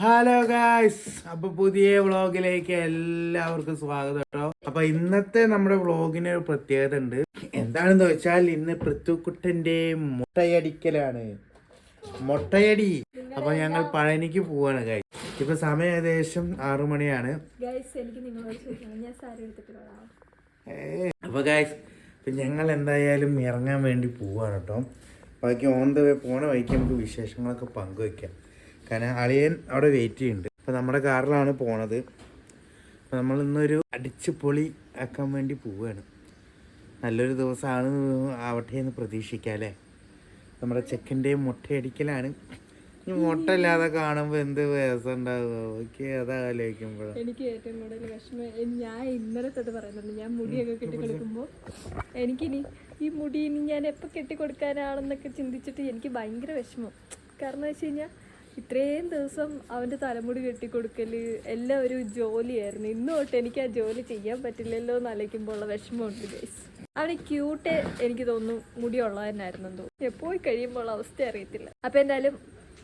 Hello guys അപ്പൊ പുതിയ വ്ളോഗിലേക്ക് എല്ലാവർക്കും സ്വാഗതം കേട്ടോ. അപ്പൊ ഇന്നത്തെ നമ്മുടെ വ്ളോഗിന് ഒരു പ്രത്യേകത ഉണ്ട്. എന്താണെന്ന് വെച്ചാൽ ഇന്ന് പൃഥ്വിക്കുട്ടന്റെ മുട്ടയടിക്കലാണ്. മുട്ടയടി. അപ്പൊ ഞങ്ങൾ പഴനിക്ക് പോവാണ് ഗായ് ഇപ്പൊ സമയം ഏകദേശം ആറു മണിയാണ്. അപ്പൊ ഗായ്സ് ഇപ്പൊ ഞങ്ങൾ എന്തായാലും ഇറങ്ങാൻ വേണ്ടി പോവാണ് കേട്ടോ. ബാക്കി ഓൺ ദ വേ പോണ വഴിക്ക് നമുക്ക് വിശേഷങ്ങളൊക്കെ പങ്കുവെക്കാം. കാരണം അളിയൻ അവിടെ വെയിറ്റ് ചെയ്യുന്നുണ്ട്. അപ്പോൾ നമ്മുടെ കാറിലാണ് പോണത്. അപ്പൊ നമ്മൾ ഇന്നൊരു അടിച്ച് പൊളി ആക്കാൻ വേണ്ടി പോവുകയാണ് നല്ലൊരു ദിവസമാണ് ആവട്ടെ എന്ന് പ്രതീക്ഷിക്കാം അല്ലേ? നമ്മുടെ ചെക്കന്റെ മുട്ടയടിക്കലാണ്. ഈ മുട്ട ഇല്ലാതെ കാണുമ്പോൾ എന്ത് രസം ഉണ്ടാവുക ഓക്കെ അതാ ആലോചിക്കുമ്പോഴാണ്. എനിക്ക് ഏറ്റവും കൂടുതൽ വിഷമം ഞാൻ ഇന്നലെ തൊട്ട് പറയുന്നുണ്ട് ഞാൻ മുടിയൊക്കെ കെട്ടിക്കൊടുക്കുമ്പോൾ എനിക്കിനി ഈ മുടി ഇനി ഞാൻ എപ്പോൾ കെട്ടിക്കൊടുക്കാനാണെന്നൊക്കെ ചിന്തിച്ചിട്ട് എനിക്ക് ഭയങ്കര വിഷമം. കാരണം വെച്ച് കഴിഞ്ഞാൽ ഇത്രയും ദിവസം അവന്റെ തലമുടി കെട്ടിക്കൊടുക്കൽ എല്ലാം ഒരു ജോലിയായിരുന്നു. ഇന്ന് തൊട്ട് എനിക്ക് ആ ജോലി ചെയ്യാൻ പറ്റില്ലല്ലോ എന്ന് ആലോചിക്കുമ്പോൾ ഉള്ള വിഷമമുണ്ട് ഗൈസ് അവന് ക്യൂട്ട് എനിക്ക് തോന്നുന്നു മുടി തന്നെയായിരുന്നു തോന്നുന്നു എപ്പോയി കഴിയുമ്പോൾ അവസ്ഥ അറിയത്തില്ല. അപ്പം എന്തായാലും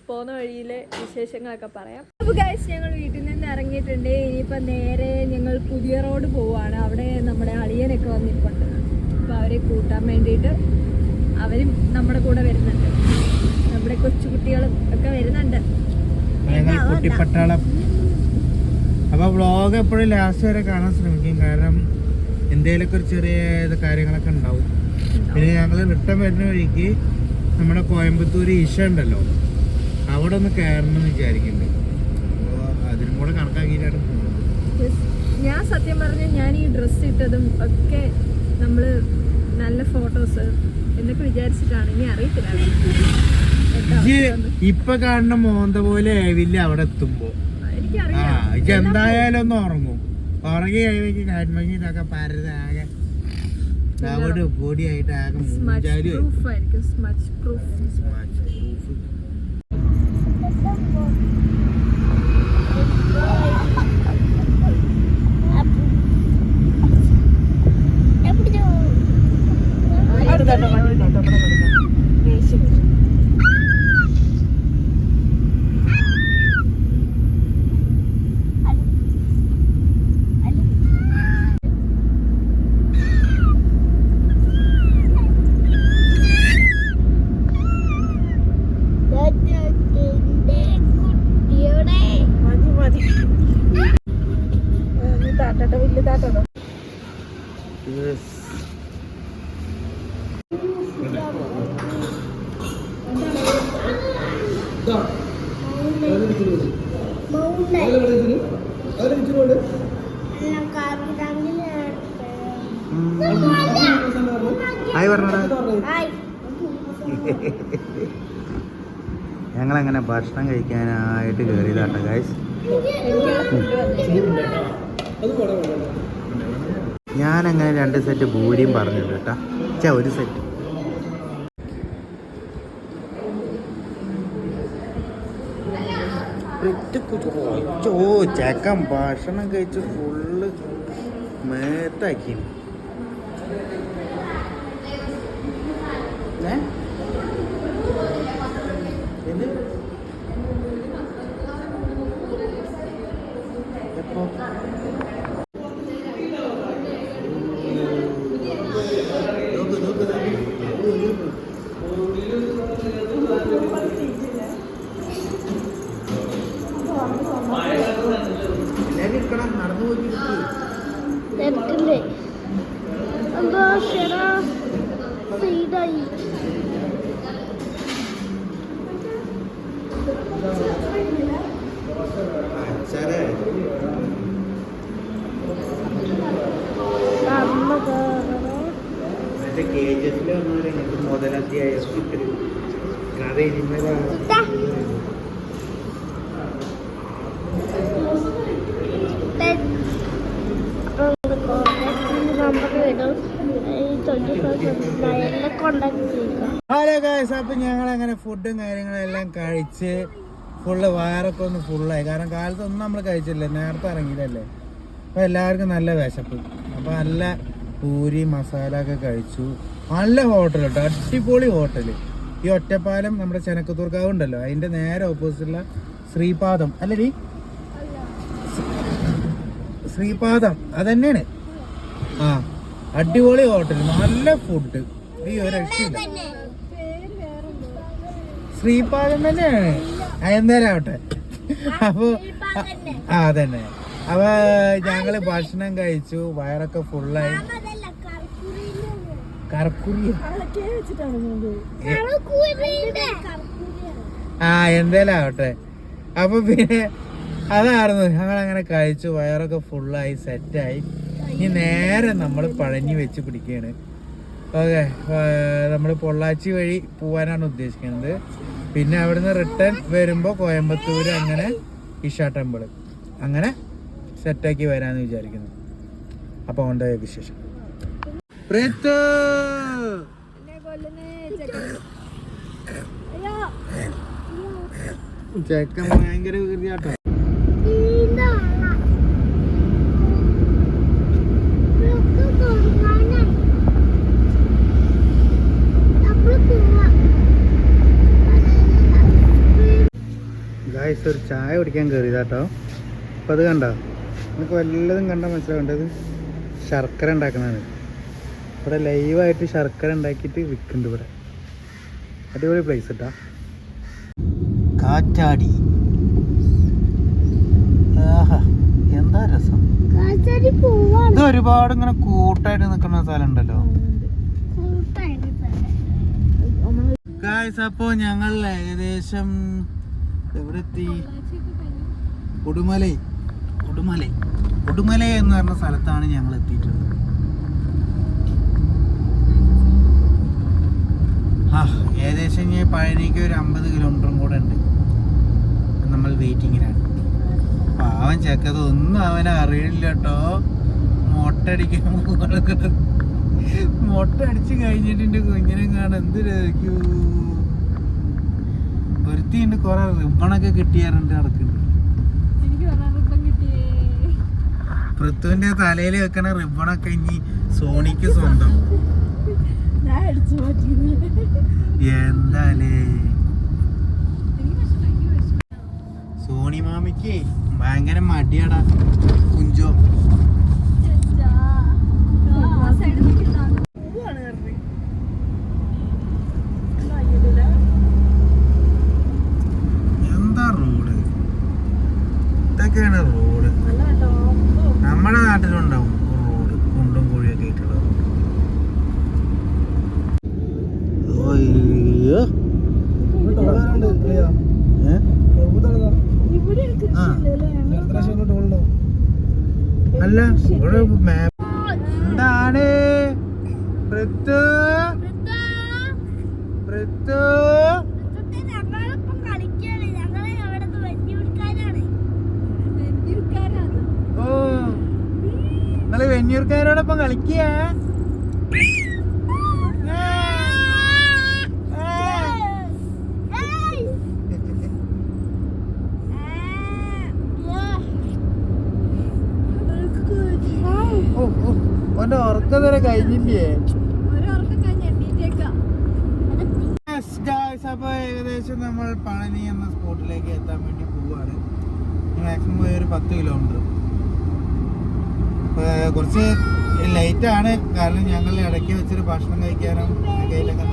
പോകുന്ന വഴിയിലെ വിശേഷങ്ങളൊക്കെ പറയാം. അപ്പോൾ ഗൈസ് ഞങ്ങൾ വീട്ടിൽ നിന്ന് ഇറങ്ങിയിട്ടുണ്ട്. ഇനിയിപ്പോൾ നേരെ ഞങ്ങൾ പുതിയ റോഡ് പോവുകയാണ് അവിടെ നമ്മുടെ അളിയനൊക്കെ വന്നിട്ടുണ്ട്. അപ്പോൾ അവരെ കൂട്ടാൻ വേണ്ടിയിട്ട് അവരും നമ്മുടെ കൂടെ വരുന്നുണ്ട്. നമ്മുടെ കൊച്ചുകുട്ടികളും ഒക്കെ വരുന്നുണ്ട്. ഞങ്ങൾ കുട്ടിപ്പട്ടാളം. അപ്പൊ വ്ളോഗ് എപ്പോഴും ലാസ്റ്റ് വരെ കാണാൻ ശ്രമിക്കും. കാരണം എന്തെങ്കിലുമൊക്കെ ഒരു ചെറിയ ഇത് കാര്യങ്ങളൊക്കെ ഉണ്ടാവും. പിന്നെ ഞങ്ങൾ റിട്ടേൺ വരുന്ന വഴിക്ക് നമ്മുടെ കോയമ്പത്തൂർ ഈശ ഉണ്ടല്ലോ. അവിടെ ഒന്ന് കയറണം എന്ന് വിചാരിക്കുന്നുണ്ട്. അപ്പോൾ അതിനും കൂടെ കണക്കാക്കിയിട്ടാണ്. ഞാൻ സത്യം പറഞ്ഞ ഞാൻ ഈ ഡ്രസ്സ് ഇട്ടതും ഒക്കെ നമ്മൾ നല്ല ഫോട്ടോസ് എന്നൊക്കെ വിചാരിച്ചിട്ടാണ്. ഇനി അറിയത്തില്ല. ഇപ്പൊ കാണുന്ന മോന്ത പോലെ ആവില്ല അവിടെ എത്തുമ്പോ? ആ ഇജ്ജ് എന്തായാലും ഒന്ന് ഉറങ്ങും. ഉറങ്ങി കഴിയുമ്പോൾ കാൽമങ്ങി ഇതൊക്കെ അവിടെ പൊടിയായിട്ട് ആകെ സ്മച്ച് മൂഞ്ചാലും ഹായ് പറഞ്ഞടാ. ഞങ്ങളങ്ങനെ ഭക്ഷണം കഴിക്കാനായിട്ട് കയറിയതാട്ടോ ഗായ്സ് ഞാനങ്ങനെ രണ്ട് സെറ്റ് ഭൂരിയും പറഞ്ഞു കേട്ടാ. ച ഒരു സെറ്റ് ഓ ചേക്കൻ ഭക്ഷണം കഴിച്ച് ഫുള്ള് മേത്താക്കി ഏ? എന്ത്? എപ്പോ? നോക്ക്, നോക്ക്, നോക്ക്. എല്ലാരും ഇരിക്കണം, നടന്നു പോയിട്ട് ഇരിക്ക്. തിരക്കില്ലേ എന്താ ശരാ? അച്ഛരെ അമ്മ കയറണേ ചെയ്യുക ഹലോ ഗായ്സ് അപ്പൊ ഞങ്ങൾ അങ്ങനെ ഫുഡും കാര്യങ്ങളും എല്ലാം കഴിച്ച് ഫുള്ള് വയറൊക്കെ ഒന്ന് ഫുള്ളായി കാരണം കാലത്തൊന്നും നമ്മൾ കഴിച്ചില്ല. നേരത്തെ ഇറങ്ങിയില്ലല്ലേ അപ്പൊ എല്ലാവർക്കും നല്ല വിശപ്പ്. അപ്പൊ നല്ല പൂരി മസാല ഒക്കെ കഴിച്ചു. നല്ല ഹോട്ടൽ കേട്ടോ. അടിപൊളി ഹോട്ടൽ ഈ ഒറ്റപ്പാലം നമ്മുടെ ചെനക്കത്തൂർക്കാവ് ഉണ്ടല്ലോ. അതിന്റെ നേരെ ഓപ്പോസിറ്റുള്ള ശ്രീപാദം. അല്ലേ ശ്രീപാദം. അതന്നെയാണ്. ആ അടിപൊളി ഹോട്ടൽ നല്ല ഫുഡ് ശ്രീപാദം തന്നെയാണ്. ആ, അപ്പോൾ ആ അതന്നെ. അപ്പൊ ഞങ്ങൾ ഭക്ഷണം കഴിച്ചു. വയറൊക്കെ ഫുള്ളായി ആ എന്തേലാവട്ടെ. അപ്പൊ പിന്നെ അതായിരുന്നു. ഞങ്ങൾ അങ്ങനെ കഴിച്ചു. വയറൊക്കെ ഫുള്ളായി സെറ്റായി ഇനി നേരെ നമ്മൾ പഴഞ്ഞി വെച്ച് പിടിക്കുകയാണ് ഓക്കെ. നമ്മൾ പൊള്ളാച്ചി വഴി പോവാനാണ് ഉദ്ദേശിക്കുന്നത്. പിന്നെ അവിടുന്ന് റിട്ടേൺ വരുമ്പോൾ കോയമ്പത്തൂർ അങ്ങനെ ഇഷ ടെമ്പിൾ അങ്ങനെ സെറ്റാക്കി വരാമെന്ന് വിചാരിക്കുന്നു. അപ്പോൾ ഉണ്ട് വിശേഷം? പ്രീത്തു. ചെക്കൻ ഭയങ്കര വികൃതിയാട്ടോ ഒരു ചായ കുടിക്കാൻ കയറിയതാട്ടോ അപ്പം അത് കണ്ടോ? നമുക്ക് വല്ലതും കണ്ടാൽ മനസ്സിലാവേണ്ടത്? ശർക്കര ഉണ്ടാക്കണതാണ് ഇവിടെ ലൈവായിട്ട് ശർക്കര ഉണ്ടാക്കിയിട്ട് വിൽക്കുന്നുണ്ട് ഇവിടെ. അടിപൊളി പ്ലേസ് കേട്ടാ കാറ്റാടി. ആഹാ എന്താ രസം? ഇത് ഒരുപാട് ഇങ്ങനെ കൂട്ടായിട്ട് നിൽക്കുന്ന സ്ഥലം ഉണ്ടല്ലോ. ഗായ്സ് അപ്പോ ഞങ്ങൾ ഏകദേശം എവിടെ എത്തി? ഉടുമലൈ ഉടുമലൈ ഉടുമലൈ എന്ന് പറഞ്ഞ സ്ഥലത്താണ് ഞങ്ങൾ എത്തിയിട്ടുള്ളത് ആ ഏകദേശം ഇനി പഴനിക്ക് ഒരു അമ്പത് കിലോമീറ്ററും കൂടെ ഉണ്ട്. നമ്മൾ വെയിറ്റിങ്ങിലാണ് പാവൻ ചെക്കത് ഒന്നും അവനെ അറിയില്ല കേട്ടോ മൊട്ടടിക്കാൻ പോകുന്നത് മൊട്ട അടിച്ച് കഴിഞ്ഞിട്ട് എന്റെ കുഞ്ഞിനെ കാണാൻ എന്ത് രസിക്കൂ ഒരുത്തിണ്ട് കുറെ റിബണൊക്കെ കിട്ടിയാറുണ്ട് നടക്കുന്നുണ്ട് പൃഥുവിന്റെ തലയിൽ വെക്കണ റിബണൊക്കെ ഇനി സോണിക്ക് സ്വന്തം. എന്താലേ? സോണി മാമിക്ക് ഭയങ്കര മടിയാടാ. കുഞ്ചോ. എന്താ റോഡ് ഇതൊക്കെയാണ് റോഡ് നല്ല കേട്ടോ നമ്മുടെ നാട്ടിലുണ്ടാവും റോഡ് കുണ്ടും കുഴിയൊക്കെ ആയിട്ടുള്ള റോഡ് അയ്യോ. ഏ? ഇവിടെ ഒരു ആ. കൃഷിയില്ലല്ലേ അല്ല ഇവിടെ മാപ്പ് എന്താണ്? ഓ. നിങ്ങൾ വെഞ്ഞൂർക്കാരോടൊപ്പം കളിക്കുക ഓ ഓ ഓന്റെ ഉറക്കം വരെ കഴിഞ്ഞില്ലേ? ഒരോർക്കം കഴിഞ്ഞ് എണ്ണീറ്റേക്കാം അപ്പൊ ഏകദേശം നമ്മൾ പളനി എന്ന സ്പോട്ടിലേക്ക് എത്താൻ വേണ്ടി പോവാണ്. മാക്സിമം പോയ ഒരു പത്ത് കിലോമീറ്റർ കുറച്ച് ലൈറ്റ് ആണ്. കാരണം ഞങ്ങൾ ഇടയ്ക്ക് വെച്ചൊരു ഭക്ഷണം കഴിക്കാനും കയ്യിലൊക്കെ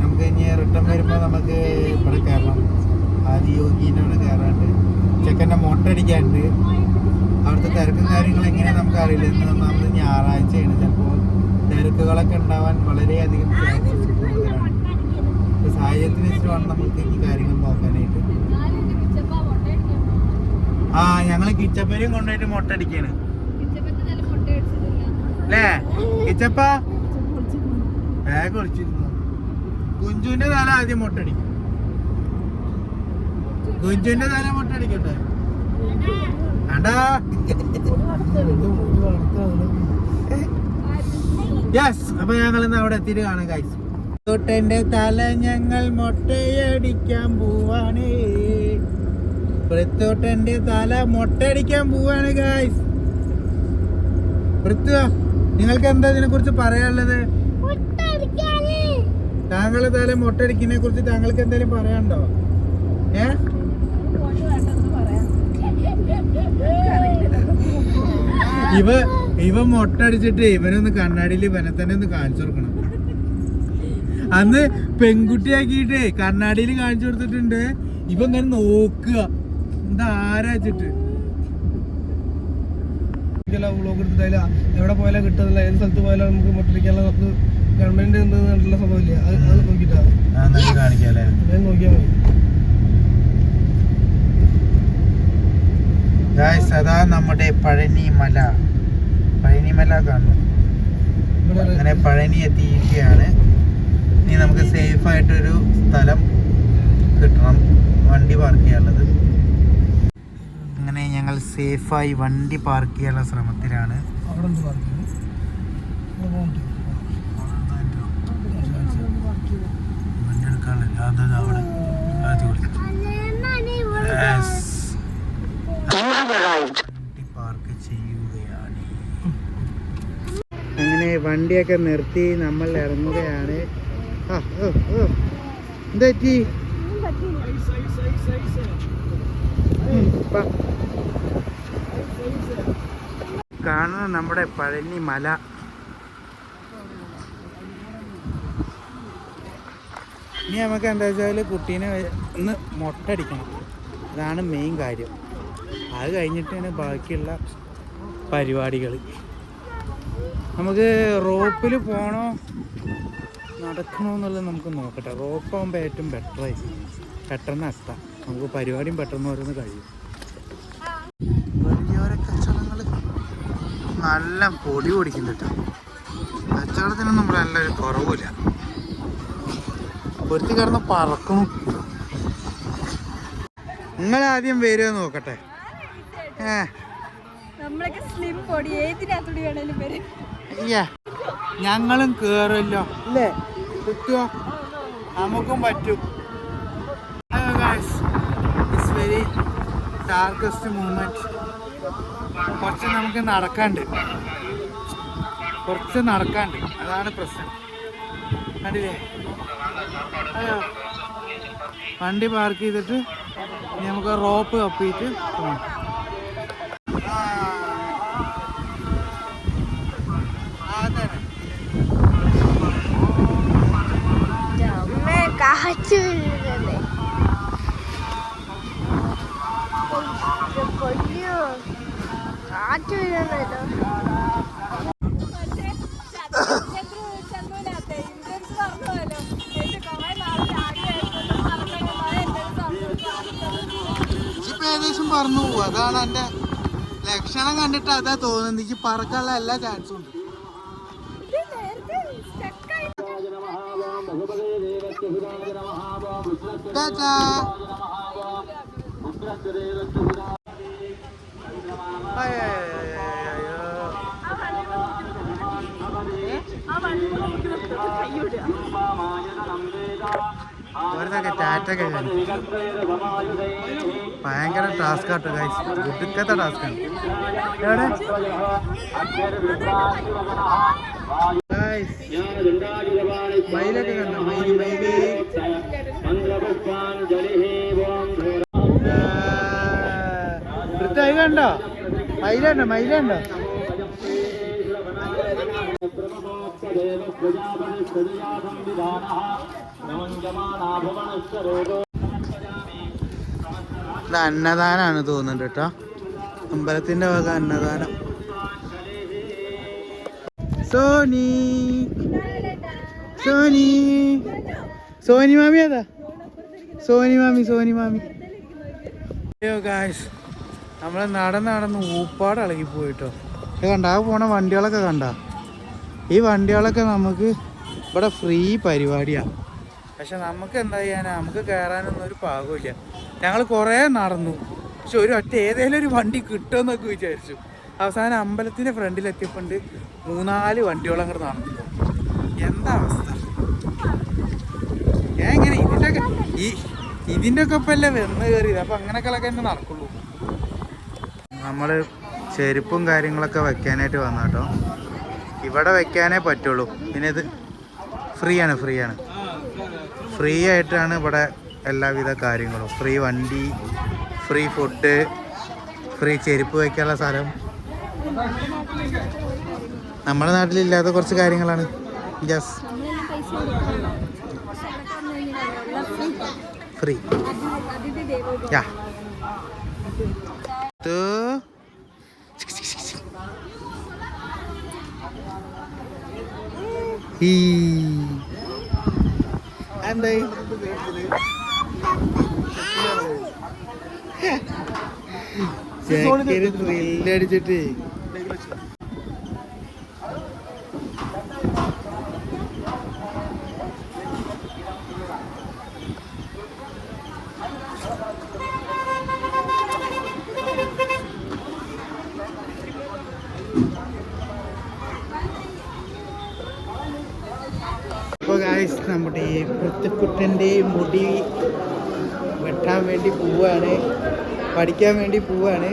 നമുക്ക് ഇനി റിട്ടേൺ വരുമ്പോൾ നമുക്ക് ഇവിടെ കയറണം ആദിയോഗീന്റെ അവിടെ കയറാണ്ട് ചെക്കന്റെ മൊട്ടടിക്കാണ്ട് അവിടുത്തെ തിരക്കും കാര്യങ്ങളും എങ്ങനെയാ നമുക്ക് അറിയില്ല ഇന്ന് നമ്മൾ ഞായറാഴ്ചയാണ്. ചിലപ്പോൾ തിരക്കുകളൊക്കെ ഉണ്ടാവാൻ വളരെയധികം ചാൻസസ് സാഹചര്യത്തിന് വെച്ചിട്ട് വേണം നമുക്ക് ഈ കാര്യങ്ങൾ നോക്കാനായിട്ട്. ആ ഞങ്ങൾ കിച്ചപ്പേരും കൊണ്ടുപോയിട്ട് മുട്ട അടിക്കാണ്. അല്ലേ കിച്ചപ്പ? ഒളിച്ചിരുന്നു കുഞ്ചുവിന്റെ തല ആദ്യം മുട്ടടിക്കും കുഞ്ചുവിന്റെ തല മൊട്ടടിക്കട്ടെ യെസ് അപ്പൊ ഞങ്ങൾ ഇന്ന് അവിടെ എത്തിയിട്ട് കാണാം ഗൈസ് തൊട്ടന്റെ തല ഞങ്ങൾ മൊട്ടയടിക്കാൻ പോവാണ്. പൃത്തോട്ടന്റെ തല മൊട്ടയടിക്കാൻ പോവാണ് ഗൈസ് പൃത്വ നിങ്ങൾക്ക് എന്താ ഇതിനെ കുറിച്ച് പറയാനുള്ളത് താങ്കളുടെ തല മൊട്ടടിക്കുന്നതിനെ കുറിച്ച് താങ്കൾക്ക് എന്തെങ്കിലും പറയാനുണ്ടോ? ഏ? ഇവ ഇവ മൊട്ടടിച്ചിട്ട് ഇവനൊന്ന് കണ്ണാടിയിൽ ഇവനെ തന്നെ ഒന്ന് കാണിച്ചു കൊടുക്കണം. അന്ന് പെൺകുട്ടിയാക്കിയിട്ട് കണ്ണാടിയിൽ കാണിച്ചു കൊടുത്തിട്ടുണ്ട്. ഇവ ഇങ്ങനെ നോക്കുക. എന്താ ആരാച്ചിട്ട് വ്ളോഗ് എടുത്തിട്ടില്ല എവിടെ പോയാലും കിട്ടുന്നില്ല ഏത് സ്ഥലത്ത് പോയാലും നമുക്ക് മൊട്ടടിക്കാനുള്ള നമുക്ക് ഗവൺമെന്റ് കണ്ടിട്ടുള്ള സംഭവമില്ല അത് നോക്കിട്ടാ നോക്കിയാൽ മതി. ഗായ്സ് അതാ നമ്മുടെ പഴനിമല. പഴനിമല പഴനി മല കാണുന്നു. അങ്ങനെ പഴനി എത്തിയിരിക്കുകയാണ്. ഇനി നമുക്ക് സേഫ് ആയിട്ടൊരു സ്ഥലം കിട്ടണം. വണ്ടി പാർക്ക് ചെയ്യാനുള്ളത്. അങ്ങനെ ഞങ്ങൾ സേഫായി വണ്ടി പാർക്ക് ചെയ്യാനുള്ള ശ്രമത്തിലാണ്. അവിടെ ഉണ്ട് പാർക്കിംഗ് അവിടെ പോകണ്ട വണ്ടി എടുക്കാനുള്ള അതായത് അവിടെ അടിപൊളി Yes. വണ്ടി പാർക്ക് ചെയ്യുകയാണ് അങ്ങനെ വണ്ടിയൊക്കെ നിർത്തി നമ്മൾ ഇറങ്ങുകയാണ്. എന്താ പറ്റി? നമ്മുടെ പഴനി മല. ഇനി നമുക്ക് എന്താ വെച്ചാൽ കുട്ടീനെ ഒന്ന് മുട്ടടിക്കണം. അതാണ് മെയിൻ കാര്യം. അത് കഴിഞ്ഞിട്ടാണ് ബാക്കിയുള്ള പരിപാടികൾ. നമുക്ക് റോപ്പിൽ പോണോ? നടക്കണോ എന്നുള്ളത് നമുക്ക് നോക്കട്ടെ. റോപ്പാകുമ്പോൾ ഏറ്റവും ബെറ്റർ ആയിരിക്കും പെട്ടെന്ന് എത്താം. നമുക്ക് പരിപാടിയും പെട്ടെന്ന് ഓരോന്ന് കഴിയും. വലിയോര കച്ചവടങ്ങൾ നല്ല പൊടി പൊടിക്കുന്നുണ്ട് കച്ചവടത്തിനൊന്നും നമ്മൾ നല്ലൊരു കുറവില്ല പൊരുത്തി കിടന്ന് പറക്കണം നിങ്ങൾ ആദ്യം വരുമോ നോക്കട്ടെ. ഏ നമ്മളൊക്കെ സ്ലിം പൊടി. ഏതിനകത്തൂടി വേണേലും വരും. ഞങ്ങളും കേറില്ലോ അല്ലേ കിട്ടുമോ നമുക്കും പറ്റും. ഇറ്റ്സ് വെരി ഡാർക്കസ്റ്റ് മൂമെന്റ് കുറച്ച് നമുക്ക് നടക്കാണ്ട് കുറച്ച് നടക്കാണ്ട് അതാണ് പ്രശ്നം. കണ്ടില്ലേ? വണ്ടി പാർക്ക് ചെയ്തിട്ട് നമുക്ക് റോപ്പ് കപ്പിയിട്ട് പോകാം കാറ്റ് വീഴുന്നല്ലേ കൊല്ലു കാറ്റ് ഏകദേശം പോകും അതാണ് എന്റെ ലക്ഷണം കണ്ടിട്ട് അതാ തോന്നുന്നത്. എനിക്ക് പറക്കാനുള്ള എല്ലാ ചാൻസും ഉണ്ട്. ടാറ്റാ. വെറുതെ ടാറ്റൊക്കെ ഭയങ്കര ടാസ്ക് ആട്ടോ ഗൈസ് ഒടുക്കത്തെ ടാസ്ക് ആണ് എവിടെ മയിലൊക്കെ കണ്ടോ? മയിൽ മയിൽ കണ്ടോ? മയിലുണ്ടോ? മയിലുണ്ടോ? ഇത് അന്നദാനാണ് തോന്നുന്നുണ്ട് കേട്ടോ. അമ്പലത്തിന്റെ വക അന്നദാനം. സോനി. സോനി. സോനി മാമി അതാ സോനി മാമി സോനി മാമി. അയ്യോ ഗായ്സ് നമ്മൾ നടന്ന് നടന്ന് ഊപ്പാട് ഇളകി പോയിട്ടോ. ഇത് കണ്ട ആ പോണ വണ്ടികളൊക്കെ കണ്ട. ഈ വണ്ടികളൊക്കെ നമുക്ക് ഇവിടെ ഫ്രീ പരിപാടിയാണ് പക്ഷെ നമുക്ക് എന്താ ചെയ്യാനാ? നമുക്ക് കയറാനൊന്നും ഒരു പാകമില്ല ഞങ്ങൾ കുറേ നടന്നു. പക്ഷെ ഒരു ഒറ്റ ഏതെങ്കിലും ഒരു വണ്ടി കിട്ടുമെന്നൊക്കെ വിചാരിച്ചു. അവസാനം അമ്പലത്തിന്റെ ഫ്രണ്ടിലെത്തിയപ്പോണ്ട് മൂന്നാൽ വണ്ടികളും അങ്ങോട്ട് നടന്നു. എന്താ അവസ്ഥ? ഞാൻ ഒക്കെ ഈ ഇതിന്റെ ഒക്കെ ഒപ്പം അല്ലേ വെന്ന് കയറിയത് അപ്പം അങ്ങനെയൊക്കെ തന്നെ നടക്കുള്ളൂ. നമ്മൾ ചെരുപ്പും കാര്യങ്ങളൊക്കെ വെക്കാനായിട്ട് വന്ന കേട്ടോ ഇവിടെ വെക്കാനേ പറ്റുള്ളൂ. പിന്നെ ഇത് ഫ്രീ ആണ് ഫ്രീ ആണ് ഫ്രീ ആയിട്ടാണ് ഇവിടെ എല്ലാവിധ കാര്യങ്ങളും. ഫ്രീ വണ്ടി ഫ്രീ ഫുഡ് ഫ്രീ ചെരുപ്പ് വയ്ക്കാനുള്ള സ്ഥലം. നമ്മുടെ നാട്ടിലില്ലാത്ത കുറച്ച് കാര്യങ്ങളാണ്. ജസ് നമ്മളെല്ലാം പൈസ കൊടുക്കണം പക്ഷെ അവിടെ വന്നു കഴിഞ്ഞാൽ എല്ലാം ഫ്രീ യാ എന്തായി ത്രില്ലടിച്ചിട്ട് അപ്പോൾ ഗായ്സ് പൃഥ്വിക്കുട്ടന്റെ മുടി വെട്ടാൻ വേണ്ടി പോവാണ് പഠിക്കാൻ വേണ്ടി പോവാണ്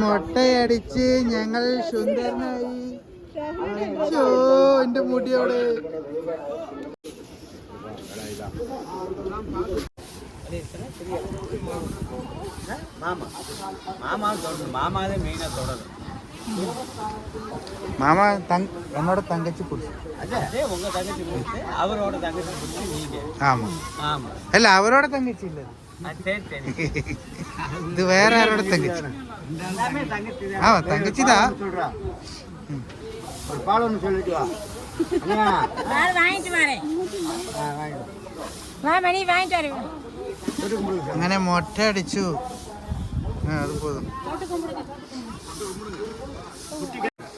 മുട്ടയടിച്ച് ഞങ്ങൾ സുന്ദരനായി അയ്യോ എന്റെ മുടിയോട് മാമ തങ് എന്നോട് തങ്കച്ചി കുറിച്ച് அவரோட தங்கச்சி பிடிச்சி நீங்க ആമാ ஆமா അല്ല അവരോടെ തങ്കച്ചി ഇല്ല ஆ, சரி சரி ഇത് വേറെ ആരോടെ തങ്കച്ചി எல்லாமே தங்கச்சி தான் ആ തങ്കച്ചിതാ ஒரு பால் ஒன்று சொல்லிட்டு வா வாங்கிட்டு வரேன் வா மணி வாங்கிட்டு வரேன் അങ്ങനെ മുട്ട അടിച്ചു ആ അത് പോതും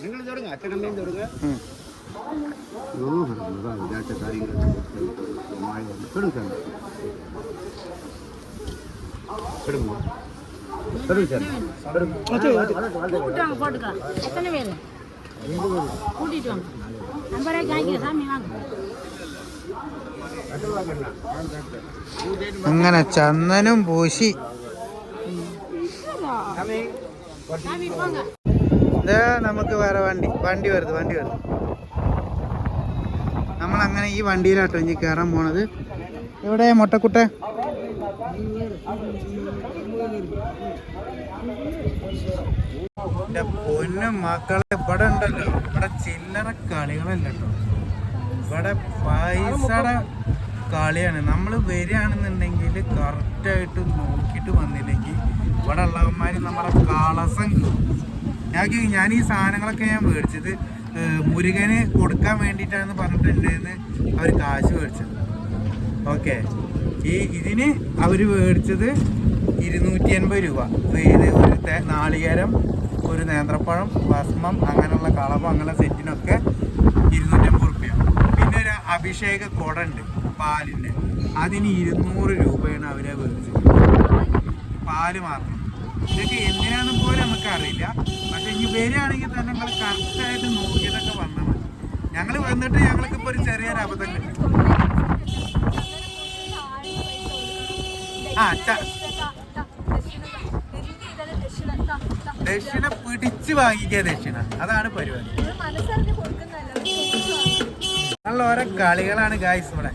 நீங்கள் சொல்லுங்க அத்தை கம்மியும் சொல்லுங்க ഉം. கூப்பிட்டு வாங்க போட்டுக்கலாம் எத்தனை பேர் கூட்டிட்டு வாங்க நம்பரே காய்க்கிற சாமி வாங்க അങ്ങനെ ചന്ദനം പൂശി சாமி போங்க ഇത് നമുക്ക് വേറെ വണ്ടി വണ്ടി വരുത് വണ്ടി വരുത് നമ്മൾ അങ്ങനെ ഈ വണ്ടിയിലാട്ടോ ഇനി കയറാൻ പോണത് ഇവിടെ മുട്ടക്കുട്ട എന്റെ പൊന്ന് മക്കളെ ഇവിടെ ഉണ്ടല്ലോ. ഇവിടെ ചില്ലറ കളികളല്ല കേട്ടോ ഇവിടെ പൈസയുടെ കളിയാണ്. നമ്മൾ വരികയാണെന്നുണ്ടെങ്കിൽ കറക്റ്റായിട്ട് നോക്കിയിട്ട് വന്നില്ലെങ്കിൽ ഇവിടെ ഉള്ളവന്മാർ നമ്മുടെ കളസം ഞാൻ ഞാൻ ഈ സാധനങ്ങളൊക്കെ ഞാൻ മേടിച്ചത് മുരുകന് കൊടുക്കാൻ വേണ്ടിയിട്ടാണെന്ന് പറഞ്ഞിട്ടുണ്ടെന്ന് അവർ കാശ് മേടിച്ചത്. ഓക്കെ. ഈ ഇതിന് അവർ മേടിച്ചത് ഇരുന്നൂറ്റി എൺപത് രൂപ. ഇത് ഒരു നാളികേരം ഒരു നേന്ത്രപ്പഴം ഭസ്മം അങ്ങനെയുള്ള കളവ് അങ്ങനെ സെറ്റിനൊക്കെ ഇരുന്നൂറ്റമ്പത് റുപ്യ. പിന്നെ ഒരു അഭിഷേക കുട ഉണ്ട് പാലിന്റെ. അതിന് ഇരുന്നൂറ് രൂപയാണ് അവരെ മേടിച്ചത്. പാൽ മാത്രം. ഇതൊക്കെ എന്തിനാണെന്ന് പോലും നമുക്ക് അറിയില്ല പക്ഷെ ഇനി വരികയാണെങ്കിൽ തന്നെ നിങ്ങൾ കറക്റ്റായിട്ട് നോക്കിയതൊക്കെ വന്നാൽ മതി. ഞങ്ങൾ വന്നിട്ട് ഞങ്ങൾക്ക് ഇപ്പോൾ ഒരു ചെറിയൊരു അബദ്ധം കിട്ടി. ദക്ഷിണ പിടിച്ച് വാങ്ങിക്കുക ദക്ഷിണ. അതാണ് പരിപാടി. നല്ല ഓരോ കളികളാണ് ഗായ്സ് ഇവിടെ.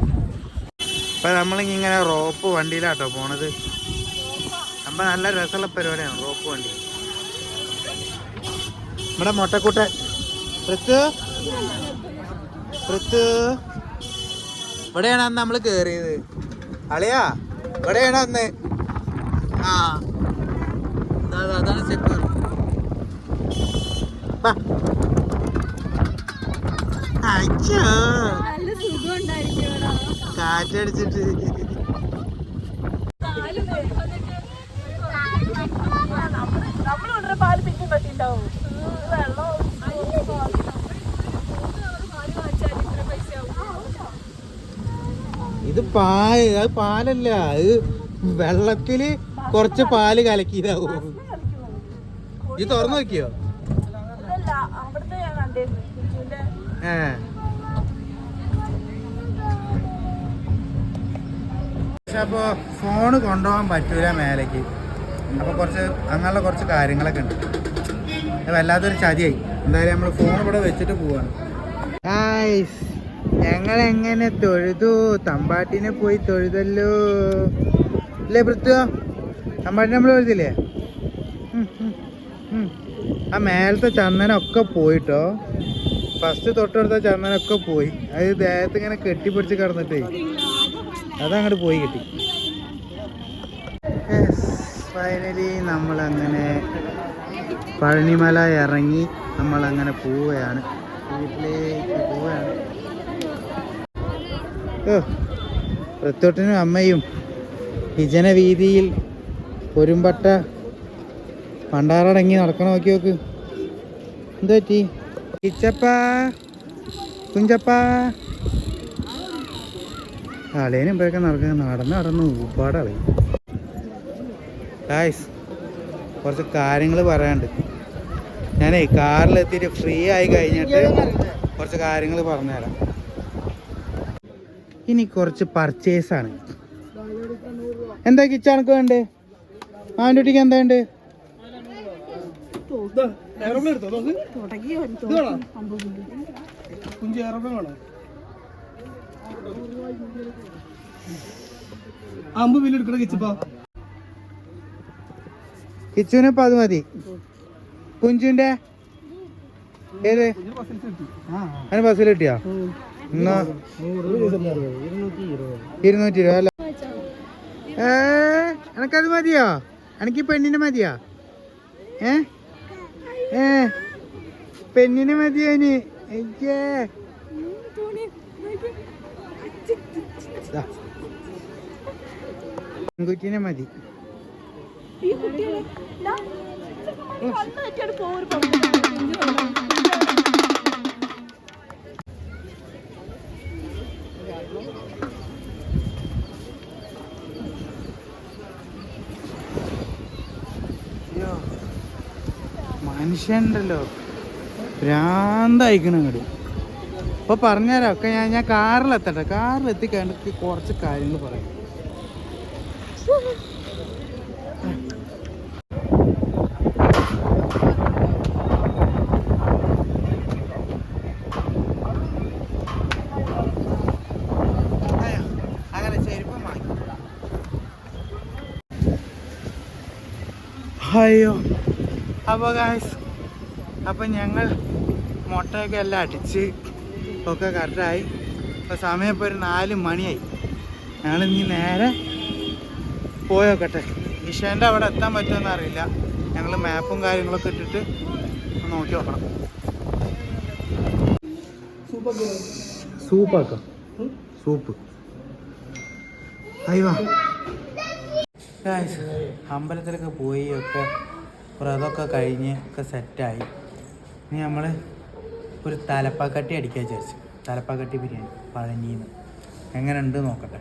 ഇപ്പൊ നമ്മളിങ്ങനെ റോപ്പ് വണ്ടിയിലാട്ടോ പോണത്. അപ്പൊ നല്ല രസമുള്ള പരിപാടിയാണ് റോപ്പ് വണ്ടി. ഇവിടെ മൊട്ടക്കൂട്ട. പ്രത്യു പ്രത്യു ഇവിടെയാണ് നമ്മൾ കേറിയത്. അളിയാ? ഇവിടെയാണ് അന്ന്. ആ. അതാണ് ഇവിടെ. കാറ്റടിച്ചിട്ട്. പാൽ നമ്മൾ കൊണ്ടുവരുന്ന പാൽ പിന്നെയും പറ്റിണ്ടാവും ഇത് പാൽ അത് പാലല്ല അത് വെള്ളത്തിൽ കുറച്ച് പാൽ കലക്കിയതാവും. ഇത് തുറന്നു നോക്കിയോ? ഏ പക്ഷെ അപ്പൊ ഫോണ് കൊണ്ടുപോകാൻ പറ്റൂല മേലേക്ക് അപ്പൊ കുറച്ച് അങ്ങനെയുള്ള കുറച്ച് കാര്യങ്ങളൊക്കെ ഉണ്ട്. വല്ലാത്തൊരു ചതിയായി. എന്തായാലും നമ്മൾ ഫോൺ ഇവിടെ വെച്ചിട്ട് പോവാണ്. ഞങ്ങൾ എങ്ങനെ തൊഴുതു? തമ്പാട്ടിനെ പോയി തൊഴുതല്ലോ. അല്ലേ പൃഥ്വ? തമ്പാട്ടിനെ നമ്മൾ തൊഴുതില്ലേ. ആ മേലത്തെ ചന്ദനമൊക്കെ പോയിട്ടോ? ഫസ്റ്റ് തൊട്ടടുത്ത ചന്ദനമൊക്കെ പോയി. അത് ദേഹത്ത് ഇങ്ങനെ കെട്ടിപ്പിടിച്ച് കിടന്നിട്ടേ. അതങ്ങോട്ട് പോയി കിട്ടി. ഫൈനലി നമ്മളങ്ങനെ പഴനിമല ഇറങ്ങി നമ്മളങ്ങനെ പോവുകയാണ്. വീട്ടിലേക്ക് പോവുകയാണ്. ഓ പ്രത്തോട്ടിനും അമ്മയും ഹിജന വീതിയിൽ പൊരുമ്പട്ട പണ്ടാറടങ്ങി നടക്കണം നോക്കി നോക്ക്. എന്ത് പറ്റി? കിച്ചപ്പാ കുഞ്ചപ്പാ അളേനും ഇപ്പോഴൊക്കെ നടക്കുക നടന്ന് നടന്ന് ഒരുപാട് അളയും ഗായ്സ് കുറച്ച് കാര്യങ്ങൾ പറയാനുണ്ട്. ഞാനേ കാറിലെത്തിയിട്ട് ഫ്രീ ആയി കഴിഞ്ഞിട്ട് കുറച്ച് കാര്യങ്ങൾ പറഞ്ഞുതരാം. ഇനി കുറച്ച് പർച്ചേസ് ആണ്. എന്താ കിച്ചണക്ക് വേണ്ടേ? അവന്റെ കുട്ടിക്ക് എന്താ ഉണ്ട് എയറോപ്ലെയിൻ എടുത്തോ നോക്ക്. ഇത് വേണോ? കുഞ്ച് എയറോപ്ലെയിൻ വേണോ? അമ്പ് ബില്ല് എടുക്കണ കിച്ചപ്പാ കിച്ചുവിന് ഇപ്പം അത് മതി. കുഞ്ചുവിന്റെ ഏത്? അതിന് ബസ്സിൽ കിട്ടിയാ? എന്നാ? ഇരുന്നൂറ്റി ഇരുപത് അല്ല. ഏ എനക്കത് മതിയോ? എനിക്ക് പെണ്ണിന് മതിയോ? ഏ? ഏ? പെണ്ണിന് മതിയോ ഇനി? അയ്യേ. പെൺകുട്ടിനെ മതി. ഈ കുട്ടികളെ ദാ, കണ്ണ് തെറ്റിയാട് പോവും ഒരു പമ്പ്. അയ്യോ മനുഷ്യണ്ടല്ലോ ഭ്രാന്തായിക്കണം അങ്ങോട്ട് അപ്പൊ പറഞ്ഞുതരാം ഒക്കെ ഞാൻ ഞാൻ കാറിലെത്തട്ടെ. കാറിലെത്തി കഴിഞ്ഞിട്ട് കുറച്ച് കാര്യങ്ങൾ പറയാം. അയ്യോ. അപ്പോൾ ഗായ്സ് അപ്പം ഞങ്ങൾ മുട്ടയൊക്കെ എല്ലാം അടിച്ച് ഒക്കെ കറക്റ്റായി. അപ്പൊ സമയം ഇപ്പോൾ ഒരു നാല് മണിയായി. ഞങ്ങൾ ഇനി നേരെ പോയോക്കട്ടെ. ഇഷേന്റെ അവിടെ എത്താൻ പറ്റുമെന്ന് അറിയില്ല. ഞങ്ങൾ മാപ്പും കാര്യങ്ങളൊക്കെ ഇട്ടിട്ട് നോക്കി നോക്കണം. സൂപ്പാക്കാം സൂപ്പ്. അയ്യോ. അമ്പലത്തിലൊക്കെ പോയി ഒക്കെ വ്രതമൊക്കെ കഴിഞ്ഞ് ഒക്കെ സെറ്റായി ഇനി നമ്മൾ ഒരു തലപ്പാക്കട്ടി അടിക്കാൻ വിചാരിച്ചു. തലപ്പാക്കട്ടി ബിരിയാണി പഴനിന്ന് എങ്ങനെ ഉണ്ട് നോക്കട്ടെ.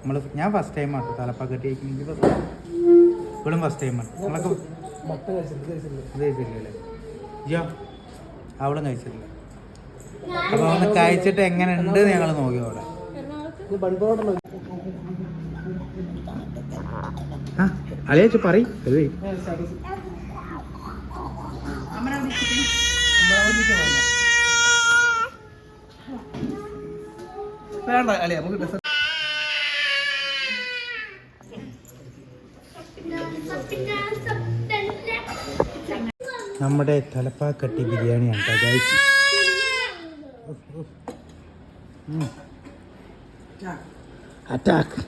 നമ്മൾ ഞാൻ ഫസ്റ്റ് ടൈം ആണ് തലപ്പാക്കട്ടി കഴിക്കുന്നത്. ഇപ്പോഴും ഫസ്റ്റ് ടൈമാണ് നമ്മളൊക്കെ ഇത് കഴിച്ചിട്ടില്ലേ ജിയോ അവളും കഴിച്ചിട്ടില്ല. അപ്പോൾ ഒന്ന് കഴിച്ചിട്ട് എങ്ങനെ ഉണ്ട് ഞങ്ങൾ നോക്കി അവിടെ ആ പറയും. പറയ് വേണ്ട അല്ലേ നമുക്ക് ഡെസേർട്ട് നമ്മുടെ തലപ്പാക്കട്ടി ബിരിയാണിയാണ് കഴിച്ച് അറ്റാക്ക്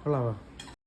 കൊള്ളാവാ?